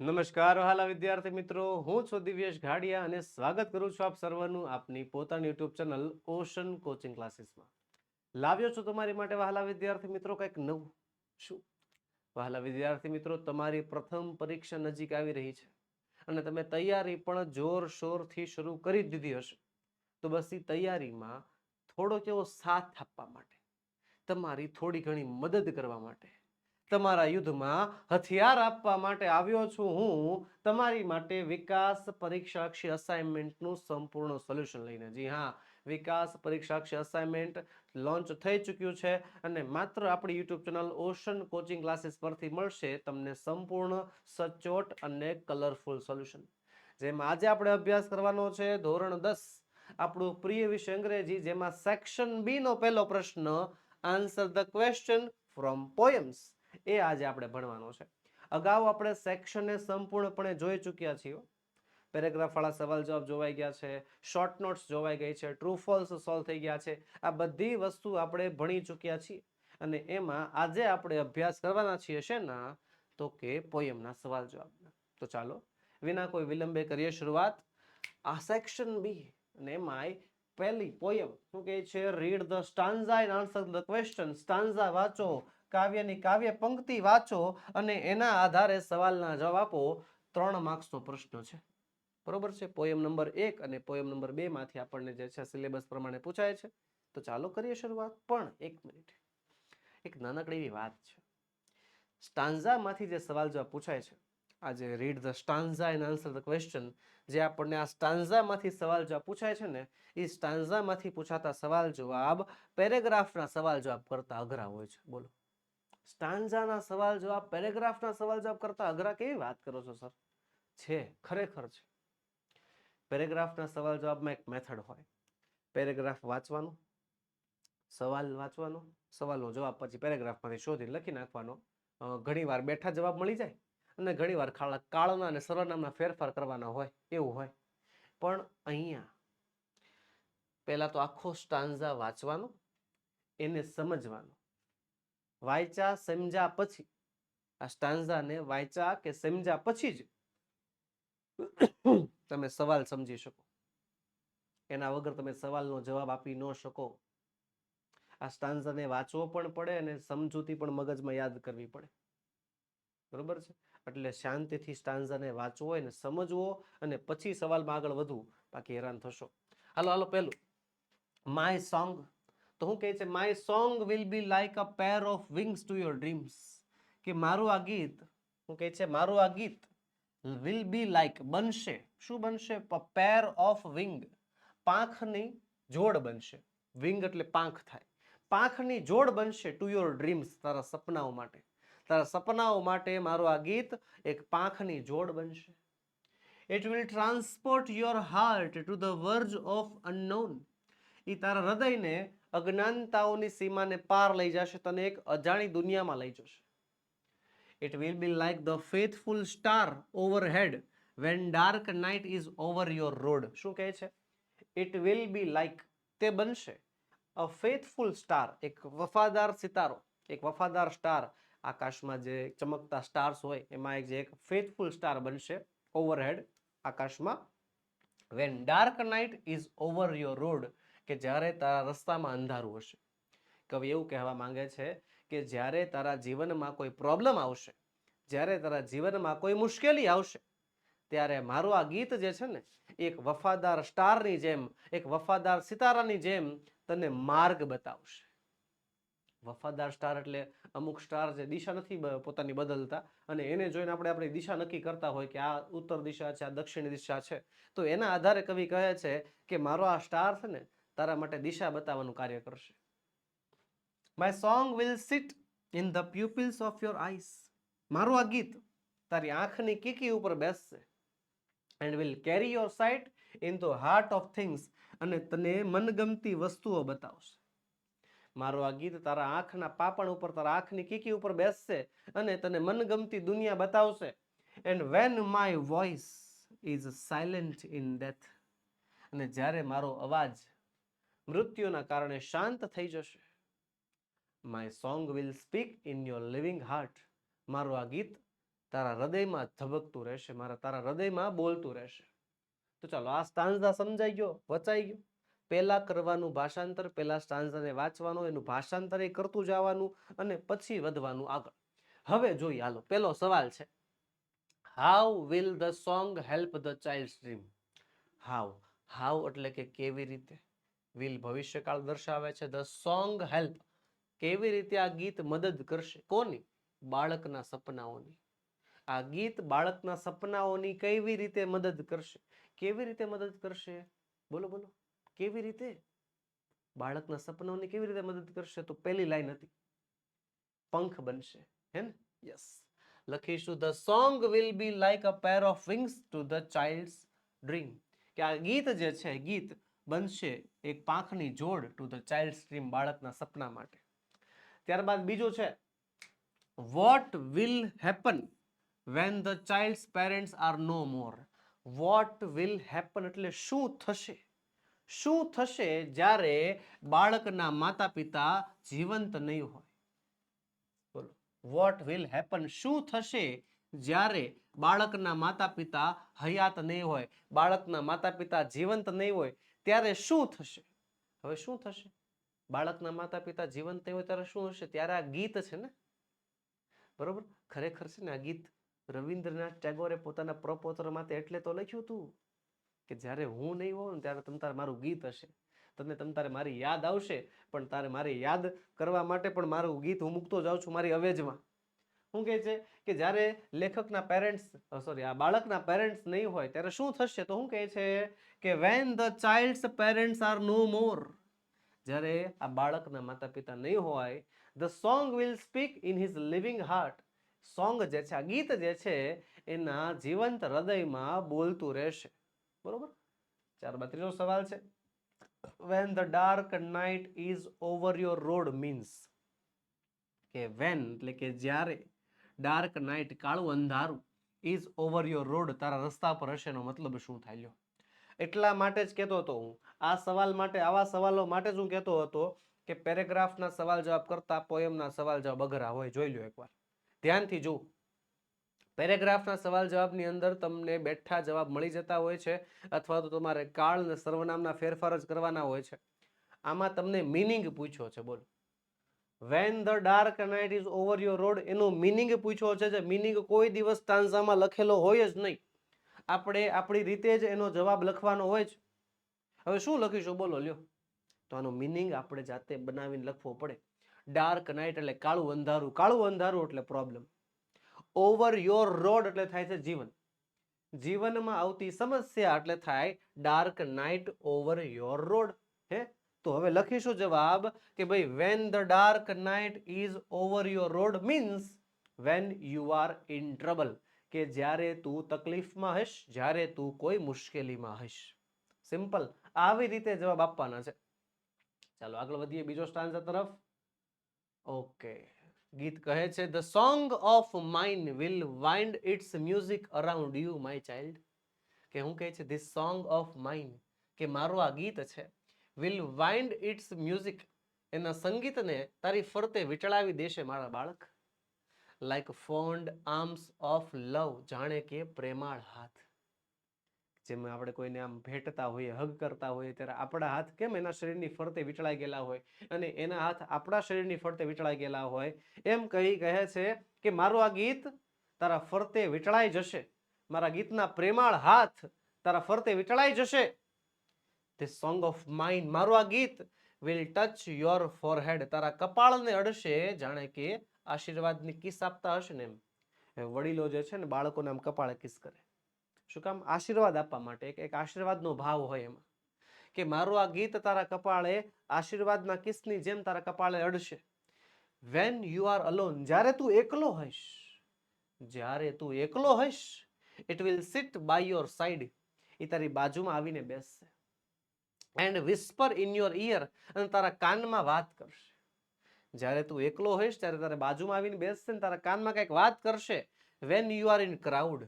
નમસ્કાર વહાલા વિદ્યાર્થી મિત્રો. હું છું દિવ્યેશ ઘાડિયા અને સ્વાગત કરું છું આપ સર્વનું આપની પોતાની યુટ્યુબ ચેનલ ઓશન કોચિંગ ક્લાસીસમાં. લાવ્યો છું તમારી માટે વહાલા વિદ્યાર્થી મિત્રો કંઈક નવું. શું? વહાલા વિદ્યાર્થી મિત્રો, તમારી પ્રથમ પરીક્ષા નજીક આવી રહી છે અને તમે તૈયારી પણ જોરશોરથી શરૂ કરી દીધી હશે. તો બસ એ તૈયારીમાં થોડોક એવો સાથ આપવા માટે, તમારી થોડી ઘણી મદદ કરવા માટે તમારા યુદ્ધમાં હથિયાર આપવા માટે આવ્યો છું. હું તમારી માટે વિકાસ પરીક્ષાક્ષી અસાઇનમેન્ટનું સંપૂર્ણ સોલ્યુશન લઈને. જી હા, વિકાસ પરીક્ષાક્ષી અસાઇનમેન્ટ લોન્ચ થઈ ચૂક્યું છે અને માત્ર આપણી YouTube channel ocean coaching classes પરથી મળશે તમને સંપૂર્ણ, સચોટ અને કલરફુલ સોલ્યુશન જેમાં આજે આપણે અભ્યાસ કરવાનો છે ધોરણ દસ. આપણું પ્રિય વિષય અંગ્રેજી, જેમાં સેક્શન બી નો પહેલો પ્રશ્ન answer the question from poems એ આજે આપણે ભણવાનો છે. અગાઉ આપણે સેક્શનને સંપૂર્ણપણે જોઈ ચૂક્યા છીએ. પેરેગ્રાફવાળા સવાલ જવાબ જોવાઈ ગયા છે. શોર્ટ નોટ્સ જોવાઈ ગઈ છે. ટ્રુ ફોલ્સ સોલ્વ થઈ ગયા છે. આ બધી વસ્તુ આપણે ભણી ચૂક્યા છીએ. અને એમાં આજે આપણે અભ્યાસ કરવાના છીએ શેના તો કે પોયમના સવાલ જવાબના. તો ચાલો, વિના કોઈ વિલંબે કરીએ શરૂઆત. આ સેક્શન બી અને એમાં પહેલી પોયમ શું કહે છે? Read the stanza and answer the question stanza વાંચો. કાવ્યની કાવ્ય પંક્તિ વાંચો અને એના આધારે સવાલના જવાબ આપો ત્રણ માર્ક્સનો પ્રશ્ન છે. બરોબર છે? પોયમ નંબર એક અને પોયમ નંબર બે માંથી આપણને જે છે સિલેબસ પ્રમાણે પૂછાય છે. તો ચાલો કરીએ શરૂઆત. પણ એક મિનિટ. એક નાનકડી એવી વાત છે. સ્ટાન્ઝામાંથી જે સવાલ જવાબ પૂછાય છે, આજે read the stanza and answer the question જે આપણને આ સ્ટાન્ઝામાંથી સવાલ જવાબ પૂછાય છે ને, એ સ્ટાન્ઝામાંથી પૂછાતા સવાલ જવાબ, પેરેગ્રાફના સવાલ જવાબ કરતા અઘરા હોય છે. બોલો. સ્ટાન્ઝાના સવાલ જવાબ, પેરેગ્રાફના સવાલ જવાબ કરતા અઘરા કેવી વાત કરો છો, સર? છે, ખરેખર છે. પેરેગ્રાફના સવાલ જવાબમાં એક મેથડ હોય. પેરેગ્રાફ વાંચવાનો, સવાલ વાંચવાનો, સવાલનો જવાબ પછી પેરેગ્રાફમાંથી શોધીને લખી નાખવાનો. ઘણીવાર બેઠા જવાબ મળી જાય અને ઘણીવાર ખાળા કાળના અને સરનામના ફેરફાર કરવાના હોય, એવું હોય. પણ અહીંયા પહેલાં તો આખો સ્ટાન્ઝા વાંચવાનો, એને સમજવાનો. વાંચ્યા સમજ્યા પછી, આ સ્ટાન્ઝાને વાંચ્યા કે સમજ્યા પછી જ તમે સવાલ સમજી શકો. એના વગર તમે સવાલનો જવાબ આપી ન શકો. આ સ્ટાન્ઝાને વાંચવો પણ પડે અને સમજૂતી પણ મગજમાં યાદ કરવી પડે. બરોબર છે? એટલે શાંતિથી સ્ટાન્ઝાને વાંચવો અને સમજવો અને પછી સવાલમાં આગળ વધવું. બાકી હેરાન થશો. હાલો હાલો, પહેલું. માય સોંગ તો હું કહે છે my song will be like a pair of wings to your dreams કે મારું આ ગીત, હું કહે છે, મારું આ ગીત વિલ બી લાઈક બનશે. શું બનશે? પેર ઓફ વિંગ પાંખની જોડ બનશે. વિંગ એટલે પાંખ થાય. પાંખની જોડ બનશે ટુ યોર ડ્રીમ્સ તારા સપનાઓ માટે. તારા સપનાઓ માટે મારું આ ગીત એક પાંખની જોડ બનશે. It will transport your heart to the verge of unknown એ તારા હૃદયને અજ્ઞાનતાઓની સીમાને પાર લઈ જશે, તને એક અજાણી દુનિયામાં લઈ જશે. It will be like the faithful star overhead when dark night is over your road શું કહે છે? ઇટ વિલ બી લાઈક તે બનશે. અ ફેથફુલ સ્ટાર એક વફાદાર સિતારો, એક વફાદાર સ્ટાર આકાશમાં જે ચમકતા સ્ટાર્સ હોય, એમાં એક જે એક ફેથફુલ સ્ટાર બનશે ઓવરહેડ આકાશમાં. When dark night is over your road કે જ્યારે તારા રસ્તામાં અંધારું હશે. કવિ એવું કહેવા માંગે છે કે જ્યારે તારા જીવનમાં કોઈ પ્રોબ્લેમ આવશે, જ્યારે તારા જીવનમાં કોઈ મુશ્કેલી આવશે, ત્યારે મારું આ ગીત જે છે ને, એક વફાદાર સ્ટારની જેમ, એક વફાદાર સિતારાની જેમ તને માર્ગ બતાવશે. વફાદાર સ્ટાર એટલે અમુક સ્ટાર જે દિશા નથી પોતાની બદલતા અને એને જોઈને આપણે આપણી દિશા નક્કી કરતા હોય કે આ ઉત્તર દિશા છે, આ દક્ષિણ દિશા છે. તો એના આધારે કવિ કહે છે કે મારો આ સ્ટાર છે ને તારા માટે દિશા બતાવવાનું કાર્ય કરશે. My song will sit in the pupils of your eyes મારું આ ગીત તારી આંખની કીકી ઉપર બેસશે and will carry your sight in the heart of things અને તને મનગમતી વસ્તુઓ બતાવશે. મારું આ ગીત તારા આંખના પાપણ ઉપર, તારા આંખની કીકી ઉપર બેસશે અને તને મનગમતી દુનિયા બતાવશે. And when my voice is silent in death અને જ્યારે મારો અવાજ મૃત્યુના કારણે શાંત થઈ જશે. My song will speak in your living heart મારું આ ગીત તારા હૃદયમાં ધબકતું રહેશે, મારા તારા હૃદયમાં બોલતું રહેશે. તો ચાલો, આ સ્ટાન્ઝા સમજાઈ ગયો, વચાઈ ગયો. પહેલા કરવાનું ભાષાંતર, પહેલા સ્ટાન્ઝાને વાંચવાનું, એનું ભાષાંતર એ કરતું જવાનું અને પછી વધવાનું આગળ. હવે જોઈએ, હાલો, પહેલો સવાલ છે. How will the song help the child dream how how એટલે કે કેવી રીતે? વિલ ભવિષ્યકાળ દર્શાવે છે. ધ સોંગ હેલ્પ કેવી રીતે આ ગીત મદદ કરશે? કોની? બાળકના સપનાઓની. આ ગીત બાળકના સપનાઓની કેવી રીતે મદદ કરશે? કેવી રીતે મદદ કરશે? બોલો બોલો. કેવી રીતે? બાળકના સપનાઓની કેવી રીતે મદદ કરશે? તો પહેલી લાઈન હતી. પંખ બનશે. હે ને? યસ લખીશું. The song will be like a pair of wings to the child's dream કે આ ગીત જે છે, ગીત બનશે એક પાંખની જોડ ટુ ધ ચાઇલ્ડ સ્ટ્રીમ બાળકના સપના માટે. ત્યારબાદ બીજું છે what will happen when the child's parents are no more what will happen એટલે શું થશે? શું થશે જ્યારે બાળકના માતા પિતા જીવંત નહીં હોય? બોલો વોટ વિલ હેપન શું થશે જ્યારે બાળકના માતા પિતા હયાત નહીં હોય? બાળકના માતા પિતા જીવંત નહીં હોય? ત્યારે શું થશે? હવે શું થશે? બાળકના માતા પિતા જીવંત હોય ત્યારે શું હશે? ત્યારે આ ગીત છે ને? બરોબર? ખરેખર છે ને આ ગીત રવિન્દ્રનાથ ટેગોરે પોતાના પ્રપોત્ર માટે એટલે તો લખ્યું હતું કે જ્યારે હું નહીં હોઉં ત્યારે તમ તારે મારું ગીત હશે. તમને તમ તારે મારી યાદ આવશે, પણ તારે મારી યાદ કરવા માટે પણ મારું ગીત હું મૂકતો જાઉં છું મારી અવેજમાં. શું કહે છે? કે જ્યારે લેખકના પેરેન્ટ્સ સોરી આ બાળકના પેરેન્ટ્સ નહીં હોય, ત્યારે શું થશે? તો શું કહે છે? કે when the child's parents are no more જ્યારે આ બાળકના માતા પિતા નહીં હોય the song will speak in his living heart song જે છે, આ ગીત જે છે, એના જીવંત હૃદયમાં બોલતું રહેશે. બરોબર? ત્યારબાદ ત્રીજો સવાલ છે. When the dark night is over your road means કે વેન એટલે કે જ્યારે. ડાર્ક નાઇટ, કાળું અંધારું ઇઝ ઓવર યોર રોડ, તારા રસ્તા પર હશે એનો મતલબ શું થાય એટલા માટે જ કહેતો હતો હું. આ સવાલ માટે, આવા સવાલો માટે જ હું કહેતો હતો કે પેરેગ્રાફના સવાલ જવાબ કરતા પોયમના સવાલ જવાબ અઘરા હોય. જોઈ લો એકવાર. ધ્યાનથી જુઓ. પેરેગ્રાફના સવાલ જવાબની અંદર તમને બેઠા જવાબ મળી જતા હોય છે અથવા તો તમારે કાળ અને સર્વનામના ફેરફાર જ કરવાના હોય છે. આમાં તમને મિનિંગ પૂછ્યો છે. બોલો. When the dark night is over your road એનો મિનિંગ પૂછ્યો છે જે મિનિંગ કોઈ દિવસ તાંઝામાં લખેલો હોય જ નહીં. આપણે આપણી રીતે જ એનો જવાબ લખવાનો હોય જ. હવે શું લખીશું? બોલો, લ્યો. તો આનો મિનિંગ આપણે જાતે બનાવીને લખવો પડે. ડાર્ક નાઇટ એટલે કાળું અંધારું. કાળું અંધારું એટલે પ્રોબ્લેમ ઓવર યોર રોડ એટલે થાય છે જીવન. જીવનમાં આવતી સમસ્યા એટલે થાય dark night over your road હે? તો હવે લખીશું જવાબ કે ભાઈ when the dark night is over your road means when you are in trouble કે જ્યારે તું તકલીફમાં હશ જ્યારે તું કોઈ મુશ્કેલીમાં હશ સિમ્પલ આવી રીતે જવાબ આપવાના છે ચાલો આગળ વધીએ બીજો સ્ટાન્ઝા તરફ ઓકે ગીત કહે છે the song of mine will wind its music around you my child કે હું કહે છે ધીસ સોંગ ઓફ માઇન કે મારું આ ગીત છે વિલ વાઇન્ડ ઇટ્સ મ્યુઝિક એના સંગીતને તારી ફરતે વિચળાવી દેશે મારા બાળક. Like fond arms of love જાણે કે પ્રેમાળ હાથ. જેમાં આપણે કોઈને આમ ભેટતા હોઈએ, હગ કરતા હોઈએ, ત્યારે આપણા હાથ કેમ એના શરીરની ફરતે વીંટળાઈ ગયેલા હોય? અને એના હાથ આપણા શરીરની ફરતે વીંટળાઈ ગયેલા હોય? એમ કહી કહે છે કે મારું આ ગીત તારા ફરતે વીંટળાઈ જશે. મારા ગીતના પ્રેમાળ હાથ તારા ફરતે વીંટળાઈ જશે. ધીસ સોંગ ઓફ માઇન્ડ મારું આ ગીત વિલ ટચ યોર ફોરહેડ તારા કપાળને અડશે, જાણે કે આશીર્વાદની કિસ આપતા હશે ને એમ. વડીલો જે છે ને, બાળકોને આમ કપાળે કિસ કરે. શું કામ? આશીર્વાદ આપવા માટે એક આશીર્વાદનો ભાવ હોય એમાં. કે મારું આ ગીત તારા કપાળે આશીર્વાદના કિસની જેમ તારા કપાળે અડશે. વેન યુ આર અલોન જ્યારે તું એકલો હોઈશ, જ્યારે તું એકલો હોઈશ it will sit by your side એ તારી બાજુમાં આવીને બેસશે. And whisper in your ear અને તારા કાનમાં વાત કરશે. જ્યારે તું એકલો હોઈશ, ત્યારે તારે બાજુમાં આવીને બેસશે ને તારા કાનમાં કંઈક વાત કરશે. When you are in crowd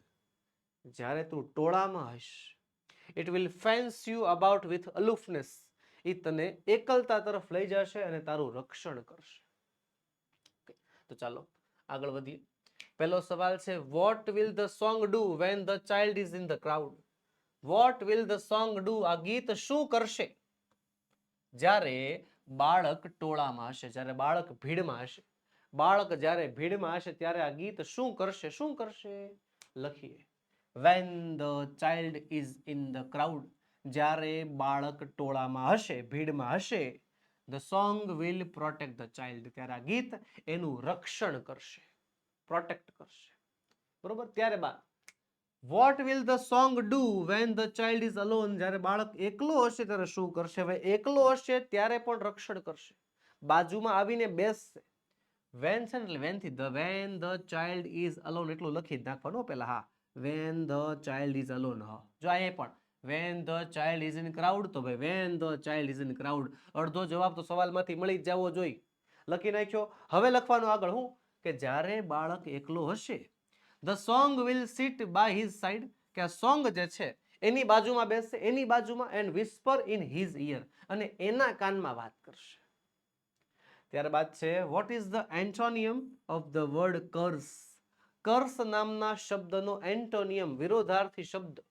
જ્યારે તું ટોળામાં હશ it will fence you about with aloofness એ તને એકલતા તરફ લઈ જશે અને તારું રક્ષણ કરશે. તો ચાલો, આગળ વધીએ. પહેલો સવાલ છે what will the song do when the child is in the crowd what will the song do આ ગીત શું કરશે? જ્યારે બાળક ટોળામાં હશે, જ્યારે બાળક ભીડમાં હશે, બાળક જ્યારે ભીડમાં હશે, ત્યારે આ ગીત શું કરશે? શું કરશે? લખીએ. When the child is in the crowd જ્યારે બાળક ટોળામાં હશે, ભીડમાં હશે the song will protect the child ત્યારે આ ગીત એનું રક્ષણ કરશે. પ્રોટેક્ટ કરશે. બરોબર? ત્યારે બાદ what will the song do when the child is alone જ્યારે બાળક એકલો હશે, ત્યારે શું કરશે? હવે એકલો હશે, ત્યારે પણ રક્ષણ કરશે. બાજુમાં આવીને બેસશે. વેન છે ને એટલે વેનથી the when the child is alone એટલું લખી જ નાખવાનું પેલા હા. When the child is alone હ. જો અહીંયા પણ. When the child is in crowd તો ભાઈ when the child is in crowd અડધો જવાબ તો સવાલમાંથી મળી જ જવો જોઈએ લખી નાખ્યો. હવે લખવાનું આગળ હું, કે જ્યારે બાળક એકલો હશે the song will sit by his side કે આ સોંગ જે છે, એની બાજુમાં બેસશે એની બાજુમાં and whisper in his ear અને એના કાનમાં વાત કરશે. ત્યારબાદ છે what is the antonym of the word curse curse નામના શબ્દનો એન્ટોનિયમ વિરોધાર્થી શબ્દ.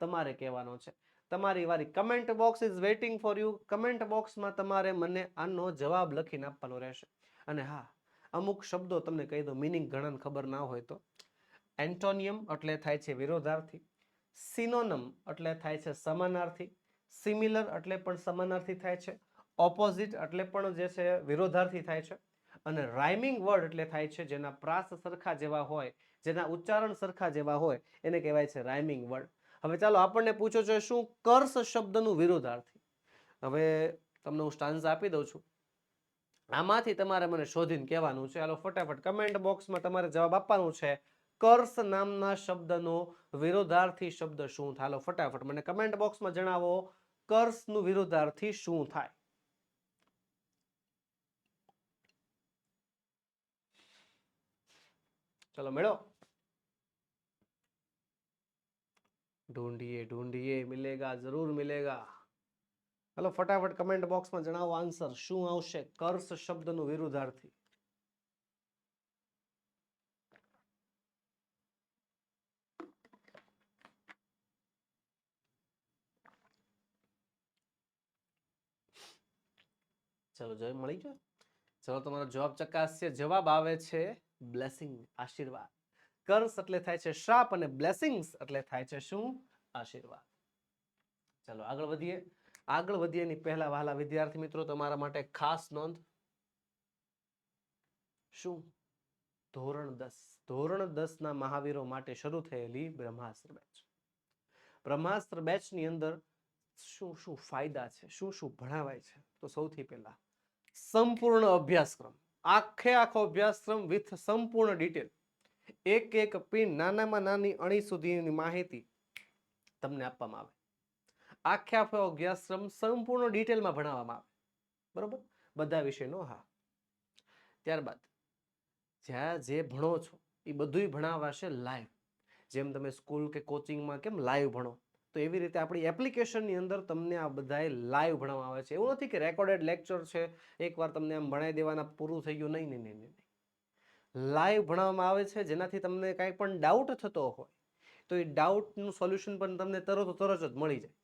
તમારે કહેવાનો છે. તમારી વારી comment box is waiting for you comment બોક્સમાં તમારે મને આનો જવાબ લખીને આપવાનો રહેશે. અને હા અમુક શબ્દો તમને કહી દો મિનિંગ ઘણાને ખબર ના હોય તો. એન્ટોનિયમ એટલે થાય છે વિરોધાર્થી. સિનોનમ એટલે થાય છે સમાનાર્થી. સિમિલર એટલે પણ સમાનાર્થી થાય છે. ઓપોઝિટ એટલે પણ જે છે વિરોધાર્થી થાય છે. અને રાઇમિંગ વર્ડ એટલે થાય છે જેના પ્રાસ સરખા જેવા હોય, જેના ઉચ્ચારણ સરખા જેવા હોય, એને કહેવાય છે રાઇમિંગ વર્ડ હવે ચાલો આપણને પૂછો છો શું કર્સ શબ્દનું વિરોધાર્થી? હવે તમને હું સ્ટાન્સ આપી દઉં છું. આમાંથી તમારે મને શોધીને કહેવાનું છે. હાલો, ફટાફટ કમેન્ટ બોક્સમાં તમારે જવાબ આપવાનું છે. કર્સ નામના શબ્દનો વિરોધાર્થી શબ્દ શું થાય? હાલો, ફટાફટ મને કમેન્ટ બોક્સમાં જણાવો. કર્સનું વિરોધાર્થી શું થાય? ચલો મેળો ઢૂંઢીએ ઢૂંઢીએ, મિલેગા, જરૂર મિલેગા. હલો, ફટાફટ કમેન્ટ બોક્સમાં જણાવો આન્સર શું આવશે? કર્સ શબ્દનું વિરુદ્ધાર્થી. ચલો, જય મળી ગયો. ચલો, તમારો જવાબ ચકાસશે જવાબ આવે છે બ્લેસિંગ, આશીર્વાદ. કર્સ એટલે થાય છે શ્રાપ અને બ્લેસિંગ્સ એટલે થાય છે શું? આશીર્વાદ. ચલો, આગળ વધીએ. આગળ વધીએ એની પહેલા વહાલા વિદ્યાર્થી મિત્રો તમારા માટે ખાસ નોંધ. શું? ધોરણ દસ. ધોરણ દસ ના મહાવીરો માટે શરૂ થયેલી બ્રહ્માસ્ત્ર બેચ બ્રહ્માસ્ત્ર બેચની અંદર શું શું ફાયદા છે? શું શું ભણાવાય છે? તો સૌથી પહેલા સંપૂર્ણ અભ્યાસક્રમ. આખે આખો અભ્યાસક્રમ વિથ સંપૂર્ણ ડિટેલ એક એક પિન નાનામાં નાની અણી સુધીની માહિતી તમને આપવામાં આવે. આખે આખો અભ્યાસક્રમ સંપૂર્ણ ડિટેલમાં ભણાવવામાં આવે. બરોબર? બધા વિષયનો હા. ત્યારબાદ, જ્યાં જે ભણો છો, એ બધુંય ભણાવાશે લાઈવ જેમ તમે સ્કૂલ કે કોચિંગમાં કેમ લાઈવ ભણો, તો એવી રીતે આપણી એપ્લિકેશનની અંદર તમને આ બધાએ લાઈવ ભણવામાં આવે છે. એવું નથી કે રેકોર્ડેડ લેક્ચર છે, એકવાર તમને આમ ભણાવી દેવાના પૂરું થઈ ગયું, નહીં નહીં નહીં લાઈવ ભણાવવામાં આવે છે, જેનાથી તમને કાંઈ પણ ડાઉટ થતો હોય, તો એ ડાઉટનું સોલ્યુશન પણ તમને તરત તરત જ મળી જાય.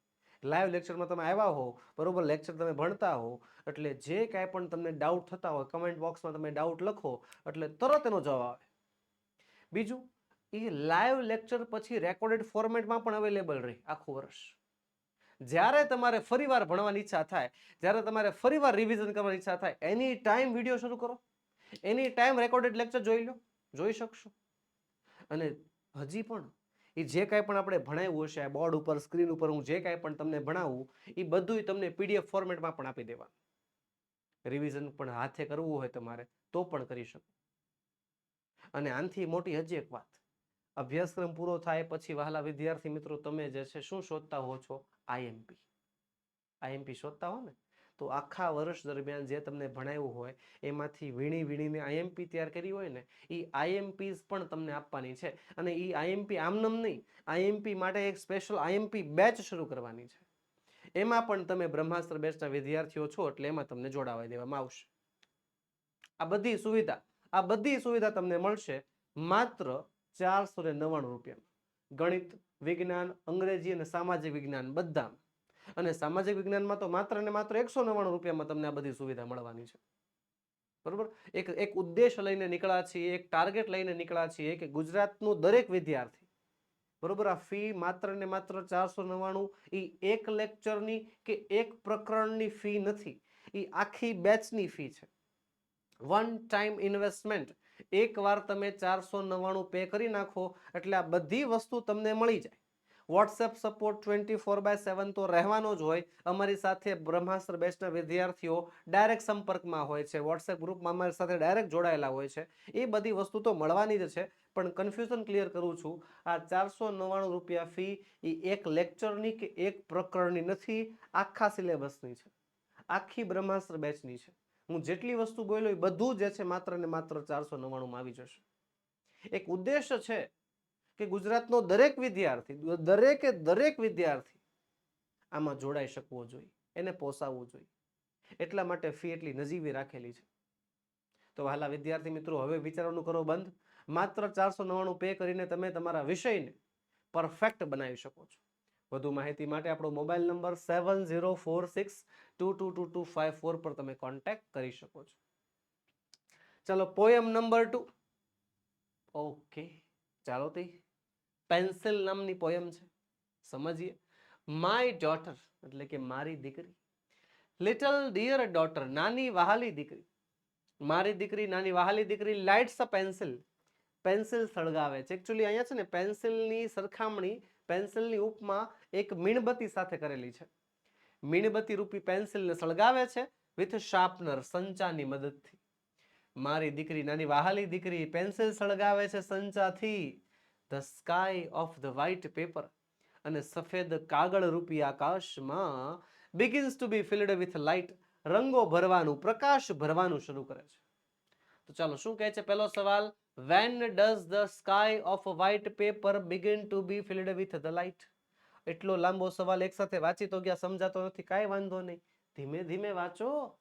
લાઈવ લેક્ચરમાં તમે આવ્યા હો બરોબર લેક્ચર તમે ભણતા હો એટલે જે કાંઈ પણ તમને ડાઉટ થતા હોય કમેન્ટ બોક્સમાં તમે ડાઉટ લખો, એટલે તરત એનો જવાબ આવે. બીજું, એ લાઈવ લેક્ચર પછી રેકોર્ડેડ ફોર્મેટમાં પણ અવેલેબલ રહે આખું વર્ષ. જ્યારે તમારે ફરીવાર ભણવાની ઈચ્છા થાય, જ્યારે તમારે ફરીવાર રિવિઝન કરવાની ઈચ્છા થાય, એની ટાઈમ વીડિયો શરૂ કરો. એની ટાઈમ રેકોર્ડેડ લેક્ચર જોઈ લો, જોઈ શકશો. અને હજી પણ એ જે કાંઈ પણ આપણે ભણાવ્યું હશે બોર્ડ ઉપર, સ્ક્રીન ઉપર હું જે કાંઈ પણ તમને ભણાવું, એ બધું તમને પીડીએફ ફોર્મેટમાં પણ આપી દેવાનું. રિવિઝન પણ હાથે કરવું હોય તમારે, તો પણ કરી શકો. અને આનથી મોટી હજી એક વાત. અભ્યાસક્રમ પૂરો થાય પછી વહાલા વિદ્યાર્થી મિત્રો, તમે જે છે શું શોધતા હો છો? આઈએમપી આઈએમપી શોધતા હો ને? તો આખા વર્ષ દરમિયાન જે તમને ભણાવ્યું હોય, એમાંથી વીણી વીણીને આઈએમપી તૈયાર કરી હોય ને એ આઈએમપીઝ પણ તમને આપવાની છે. અને એ આઈએમપી આમનમ નહીં આઈએમપી માટે એક સ્પેશિયલ આઈએમપી બેચ શરૂ કરવાની છે. એમાં પણ તમે બ્રહ્માસ્ત્ર બેચના વિદ્યાર્થીઓ છો એટલે એમાં તમને જોડાવા દેવામાં આવશે. આ બધી સુવિધા, આ બધી સુવિધા તમને મળશે માત્ર ચારસો ને નવ્વાણું રૂપિયામાં. ગણિત, વિજ્ઞાન, અંગ્રેજી અને સામાજિક વિજ્ઞાન બધામાં. અને સામાજિક વિજ્ઞાનમાં તો માત્ર ને માત્ર એકસો નવ્વાણું રૂપિયામાં તમને આ બધી સુવિધા મળવાની છે. બરોબર? એક એક ઉદ્દેશ લઈને નીકળ્યા છીએ, એક ટાર્ગેટ લઈને નીકળ્યા છીએ કે ગુજરાતનું દરેક વિદ્યાર્થી, બરોબર? આ ફી માત્ર ને માત્ર ચારસો નવ્વાણું એ એક લેક્ચરની કે એક પ્રકરણની ફી નથી એ આખી બેચની ફી છે. વન ટાઈમ ઇન્વેસ્ટમેન્ટ એકવાર તમે ચારસો નવ્વાણું પે કરી નાખો, એટલે આ બધી વસ્તુ તમને મળી જાય. WhatsApp support twenty four by seven તો રહેવાનો જ હોય. અમારી સાથે બ્રહ્માસ્ત્ર બેચના વિદ્યાર્થીઓ ડાયરેક્ટ સંપર્કમાં હોય છે. વોટ્સએપ ગ્રુપમાં અમારી સાથે ડાયરેક્ટ જોડાયેલા હોય છે. એ બધી વસ્તુ તો મળવાની જ છે, પણ કન્ફ્યુઝન ક્લિયર કરું છું. આ ચારસો નવ્વાણું રૂપિયા ફી એ એક લેક્ચરની કે એક પ્રકરણની નથી, આખા સિલેબસની છે. આખી બ્રહ્માસ્ત્ર બેચની છે. હું જેટલી વસ્તુ બોલ્યો એ બધું જે છે માત્ર ને માત્ર ચારસો નવ્વાણુંમાં આવી જશે. એક ઉદ્દેશ છે કે ગુજરાતનો દરેક વિદ્યાર્થી દરેકે દરેક વિદ્યાર્થી આમાં જોડાઈ શકવો જોઈએ, એને પોસાવવું જોઈએ. એટલા માટે ફી એટલી નજીવી રાખેલી છે. તો વહાલા વિદ્યાર્થી મિત્રો, હવે વિચારવાનું કરો બંધ. માત્ર ચારસો નવ્વાણું પે કરીને તમે તમારા વિષયને પરફેક્ટ બનાવી શકો છો. વધુ માહિતી માટે આપણો mobile number seven zero four six two two two two five four પર તમે કોન્ટેક્ટ કરી શકો છો. ચાલો, પોયમ નંબર ટુ. ઓકે, ચાલો તે પેન્સિલ નામની પોયમ છે. સમજીએ? માય ડોટર એટલે કે મારી દીકરી. લિટલ ડિયર ડોટર નાની વહાલી દીકરી. મારી દીકરી, નાની વહાલી દીકરી લાઇટ્સ અ પેન્સિલ પેન્સિલ સળગાવે છે. એકચ્યુઅલી અહીંયા છે ને, પેન્સિલની સરખામણી, પેન્સિલની ઉપમા એક મીણબત્તી સાથે કરેલી છે. મીણબત્તી રૂપી પેન્સિલને સળગાવે છે વિથ શાર્પનર સંચાની મદદથી. મારી દીકરી, નાની વહાલી દીકરી પેન્સિલ સળગાવે છે સંચાથી. The sky of the white paper અને સફેદ કાગળ રૂપી આકાશમાં begins to be filled with light રંગો ભરવાનું, પ્રકાશ ભરવાનું શરૂ કરે છે. તો ચાલો, શું કહે છે પહેલો સવાલ? When does the sky of white paper begin to be filled with the light એટલો લાંબો સવાલ એક સાથે વાંચી તો ગયા, સમજાતો નથી, કાંઈ વાંધો નહીં. ધીમે ધીમે વાંચો.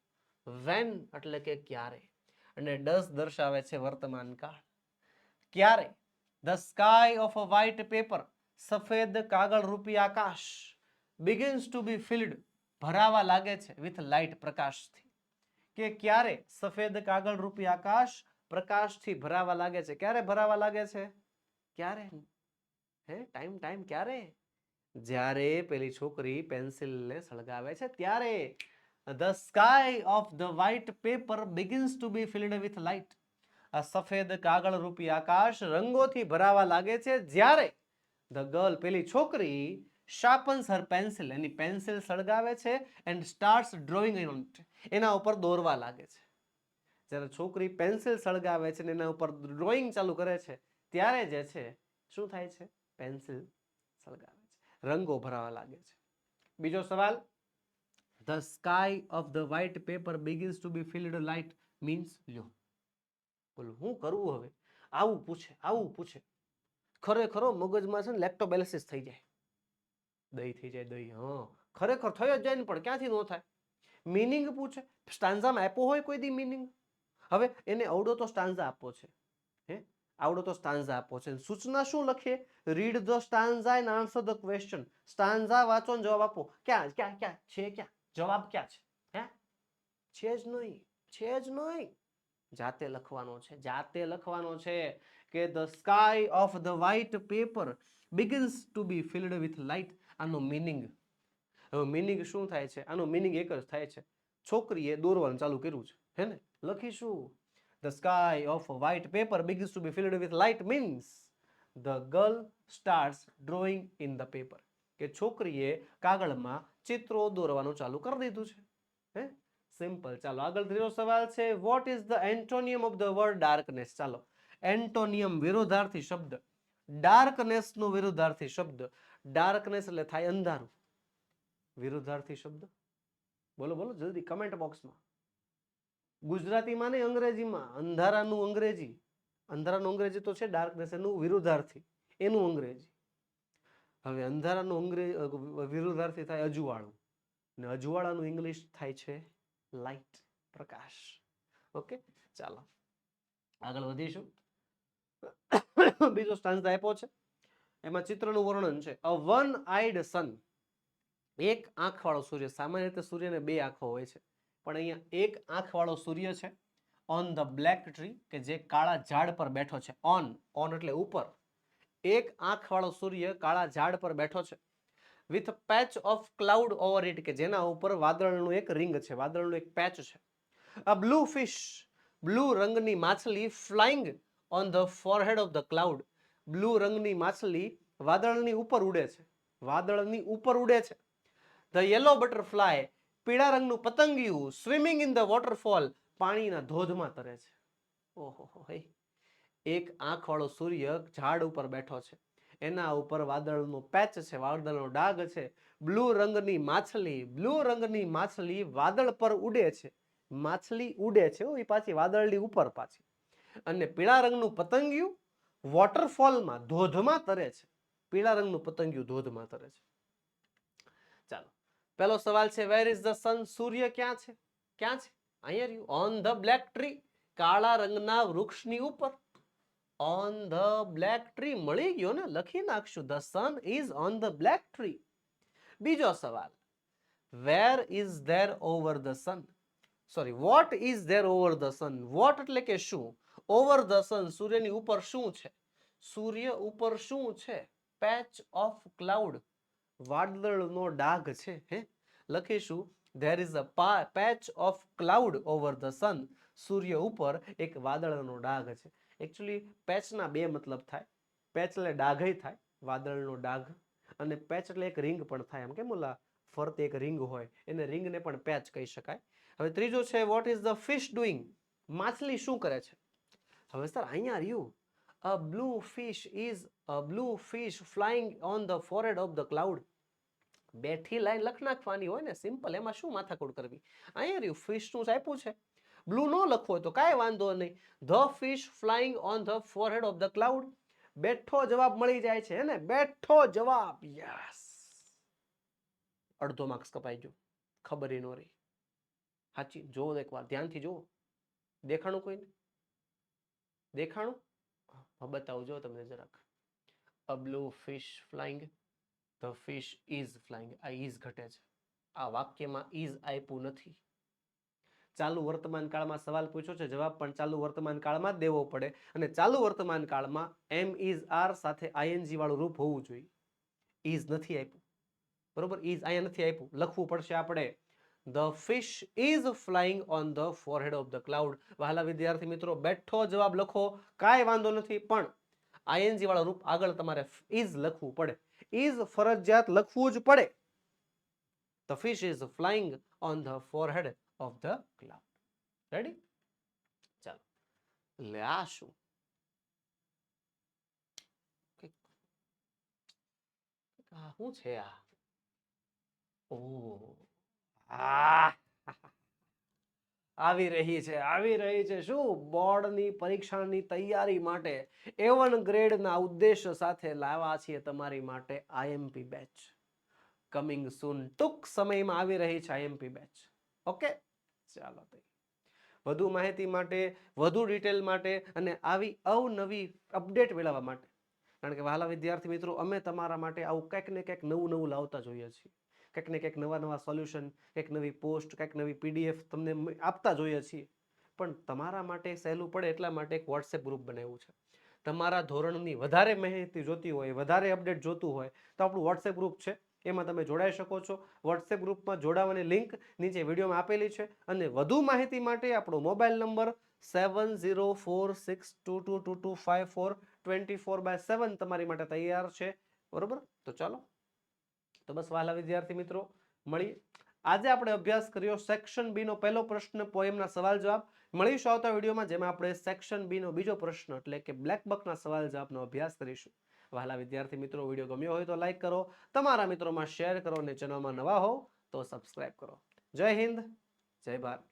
વેન એટલે કે ક્યારે? અને ડઝ દર્શાવે છે વર્તમાન કાળ. ક્યારે? The sky of a white paper સફેદ કાગળ રૂપી આકાશ બિગિન્સ ટુ બી ફિલ્ડ ભરાવા લાગે છે વિથ લાઇટ પ્રકાશથી કે ક્યારે સફેદ કાગળ રૂપી આકાશ પ્રકાશથી ભરાવા લાગે છે ક્યારે ભરાવા લાગે છે ક્યારે હે ટાઈમ ટાઈમ ક્યારે જ્યારે પેલી છોકરી પેન્સિલને સળગાવે છે ત્યારે the sky of the white paper begins to be filled with light આ સફેદ કાગળ રૂપી આકાશ રંગોથી ભરાવા લાગે છે. જ્યારે ધ ગર્લ પેલી છોકરી શાર્પન્સ હર પેન્સિલ, એની પેન્સિલ સળગાવે છે એન્ડ સ્ટાર્ટ્સ ડ્રોઈંગ એના ઉપર દોરવા લાગે છે. જ્યારે છોકરી પેન્સિલ સળગાવે છે ને એના ઉપર ડ્રોઈંગ ચાલુ કરે છે, ત્યારે જે છે, શું થાય છે? પેન્સિલ સળગાવે છે. રંગો ભરાવા લાગે છે. બીજો સવાલ, the sky of the white paper begins to be filled light means લ્યો. બોલો, હું કરવું હવે? આવું પૂછે આવું પૂછે. ખરેખરો મગજમાં છે ને લેક્ટોબેલિસિસ થઈ જાય. દહીં થઈ જાય, દહીં, હા. ખરેખર થયો જ જાય ને, પણ ક્યાંથી ન થાય? મિનિંગ પૂછે. સ્ટાન્ઝામાં આપ્યો હોય કોઈ દી મિનિંગ? હવે એને અવડો તો સ્ટાન્ઝા આપવો છે. હે? આવડો તો સ્ટાન્ઝા આપવો છે. સૂચના શું લખીએ? Read the stanza and answer the question stanza વાંચો ને જવાબ આપો. ક્યાં ક્યાં ક્યાં? છે ક્યાં? જવાબ ક્યાં છે? હે? છે જ નહીં, છે જ નહીં. જાતે લખવાનો છે. જાતે લખવાનો છે કે the sky of the white paper begins to be filled with light આનો મિનિંગ હવે મિનિંગ શું થાય છે? આનો મિનિંગ એક જ થાય છે. છોકરીએ દોરવાનું ચાલુ કર્યું છે. હે ને? લખીશું. The sky of white paper begins to be filled with light means the girl starts drawing in the paper કે છોકરીએ કાગળમાં ચિત્રો દોરવાનું ચાલુ કરી દીધું છે. હે? સિમ્પલ. ચાલો, આગળ ત્રીજો સવાલ છે what is the antonym of the word darkness ચાલો એન્ટોનિયમ વિરોધાર્થી શબ્દ. ડાર્કનેસ નો વિરોધાર્થી શબ્દ. ડાર્કનેસ એટલે થાય અંધારું. વિરોધાર્થી શબ્દ. બોલો બોલો, જલ્દી કમેન્ટ બોક્સમાં ગુજરાતીમાં નહીં, અંગ્રેજીમાં. અંધારાનું અંગ્રેજી. અંધારાનું અંગ્રેજી તો છે ડાર્કનેસ એનું વિરોધાર્થી એનું અંગ્રેજી. હવે અંધારાનું અંગ્રેજ વિરોધાર્થી થાય અજવાળું. ને અજવાળાનું ઇંગ્લિશ થાય છે લાઇટ પ્રકાશ ઓકે ચાલો. આગળ વધીશું. બીજો સ્ટાન્સ આપ્યો છે. એમાં ચિત્રનું વર્ણન છે. અ વન આઈડ સન એક આંખવાળો સૂર્ય. સામાન્ય રીતે સૂર્યને બે આંખો હોય છે. પણ અહીંયા એક આંખવાળો સૂર્ય છે. ઓન ધ બ્લેક ટ્રી કે જે કાળા ઝાડ પર બેઠો છે. ઓન ઓન એટલે ઉપર. એક આંખવાળો સૂર્ય કાળા ઝાડ પર બેઠો છે. With patch of cloud over it કે જેના ઉપર વાદળનું એક રિંગ છે, વાદળનું એક પેચ છે. અ બ્લુ ફિશ બ્લુ રંગની માછલી flying on the forehead of the cloud blue રંગની માછલી વાદળની ઉપર ઉડે છે, વાદળની ઉપર ઉડે છે. ધ યલો બટરફ્લાય પીળા રંગનું પતંગિયું સ્વિમિંગ ઇન ધ વોટરફોલ પાણીના ધોધમાં તરે છે. ઓહો એક આંખવાળો સૂર્ય ઝાડ ઉપર બેઠો છે. એના ઉપર વાદળનો પેચ છે, વાદળનો ડાઘ છે. બ્લુ રંગની માછલી બ્લુ રંગની માછલી વાદળ પર ઉડે છે. માછલી ઉડે છે એ પાછી વાદળની ઉપર પાછી. અને પીળા રંગનું પતંગિયું વોટરફોલમાં ધોધમાં તરે છે. પીળા રંગનું પતંગિયું ધોધમાં તરે છે. ચાલો, પહેલો સવાલ છે વેર ઇઝ ધ સન સૂર્ય ક્યાં છે? ક્યાં છે? અહીંયા રહ્યું. ઓન ધ બ્લેક ટ્રી કાળા રંગના વૃક્ષની ઉપર. ઓન ધ બ્લેક ટ્રી મળી ગયો ને? લખી નાખશું. The sun is on the black tree બીજો સવાલ. Where is there over the sun sorry what is there over the sun what એટલે કે શું? ઓવર ધ સન સૂર્યની ઉપર શું છે? સૂર્ય ઉપર શું છે? પેચ ઓફ ક્લાઉડ વાદળનો ડાઘ છે, હે? લખીશું. There is a patch of cloud over the sun સૂર્ય ઉપર એક વાદળનો ડાઘ છે. એકચ્યુઅલી પેચના બે મતલબ થાય. પેચ એટલે ડાઘય થાય, વાદળનો ડાઘ. અને પેચ એટલે એક રિંગ પણ થાય. એમ કેમ ઓલા? ફરતે એક રિંગ હોય. એને રિંગને પણ પેચ કહી શકાય. હવે ત્રીજો છે what is the fish doing માછલી શું કરે છે? હવે સર અહીંયા રહ્યું. A blue fish is a blue fish flying on the forehead of the cloud બેઠી લાઈન લખ નાખવાની હોય ને સિમ્પલ એમાં શું માથાકૂટ કરવી? અહીંયા રહ્યું. ફિશનું આપ્યું છે. બ્લુ ન લખવો તો કાંઈ વાંધો નહીં. The fish flying on the forehead of the cloud. બેઠો જવાબ મળી જાય છે ને? બેઠો જવાબ. યસ. અડધો માર્ક્સ કપાઈ ગયો. ખબર ન રહી. સાચી જોવો એકવાર, ધ્યાનથી જોવો દેખાણું કોઈને? દેખાણું? બતાવજો તમને જરાક. A blue fish flying, the fish is flying. આ ઇઝ ઘટે છે. આ વાક્યમાં ઇઝ આપ્યું નથી. ચાલુ વર્તમાન કાળમાં સવાલ પૂછ્યો છે, જવાબ પણ ચાલુ વર્તમાન કાળમાં દેવો પડે. અને ચાલુ વર્તમાન કાળમાં એમ ઇઝ આર સાથે આઈએનજી વાળું રૂપ હોવું જોઈએ. ઇઝ નથી આપ્યું. બરોબર? ઇઝ અહીંયા નથી આપ્યું. લખવું પડશે આપણે. The fish is flying on the forehead of the cloud વહાલા વિદ્યાર્થી મિત્રો, બેઠો જવાબ લખો. કાંઈ વાંધો નથી, પણ આઈએનજી વાળું રૂપ આગળ તમારે ઇઝ લખવું પડે. ઇઝ ફરજિયાત લખવું જ પડે. The fish is flying on the forehead of the cloud ready ચાલો. એટલે આ શું? શું છે આ? ઓ આવી રહી છે, આવી રહી છે. શું? બોર્ડની પરીક્ષાની તૈયારી માટે એવન ગ્રેડના ઉદ્દેશ સાથે લાવ્યા છીએ તમારી માટે આઈએમપી બેચ. કમિંગ સૂન ટૂંક સમયમાં આવી રહી છે આઈએમપી બેચ. ઓકે? ચાલો તો. વધુ માહિતી માટે, વધુ ડિટેલ માટે અને આવી અવનવી અપડેટ મેળવવા માટે. કારણ કે વહાલા વિદ્યાર્થી મિત્રો, અમે તમારા માટે આવું કંઈક ને કંઈક નવું નવું લાવતા જોઈએ છીએ. કંઈક ને કંઈક નવા નવા સોલ્યુશન કંઈક નવી પોસ્ટ કંઈક નવી પીડીએફ તમને આપતા જોઈએ છીએ. પણ તમારા માટે સહેલું પડે એટલા માટે એક વોટ્સએપ ગ્રુપ બનાવ્યું છે. તમારા ધોરણની વધારે માહિતી જોતી હોય, વધારે અપડેટ જોતું હોય, તો આપણું વોટ્સએપ ગ્રુપ છે. એમાં તમે જોડાઈ શકો છો. વોટ્સએપ ગ્રુપમાં જોડાવાની લિંક નીચે વિડીયોમાં આપેલી છે અને વધુ માહિતી માટે આપણો mobile number seven zero four six two two two two five four twenty four by seven તમારી માટે તૈયાર છે. બરોબર? તો ચાલો. તો બસ વહાલા વિદ્યાર્થી મિત્રો, મળીએ. આજે આપણે અભ્યાસ કર્યો સેક્શન બી નો પહેલો પ્રશ્ન પોએમના સવાલ જવાબ. મળીશું આવતા વિડીયોમાં, જેમાં આપણે સેક્શન બીનો બીજો પ્રશ્ન એટલે કે બ્લેક બકના સવાલ જવાબનો અભ્યાસ કરીશું. વહાલા વિદ્યાર્થી મિત્રો વીડિયો ગમ્યો હોય તો લાઈક કરો, તમારા મિત્રોમાં શેર કરો અને ચેનલમાં નવા હો તો સબસ્ક્રાઇબ કરો. જય હિન્દ, જય ભારત.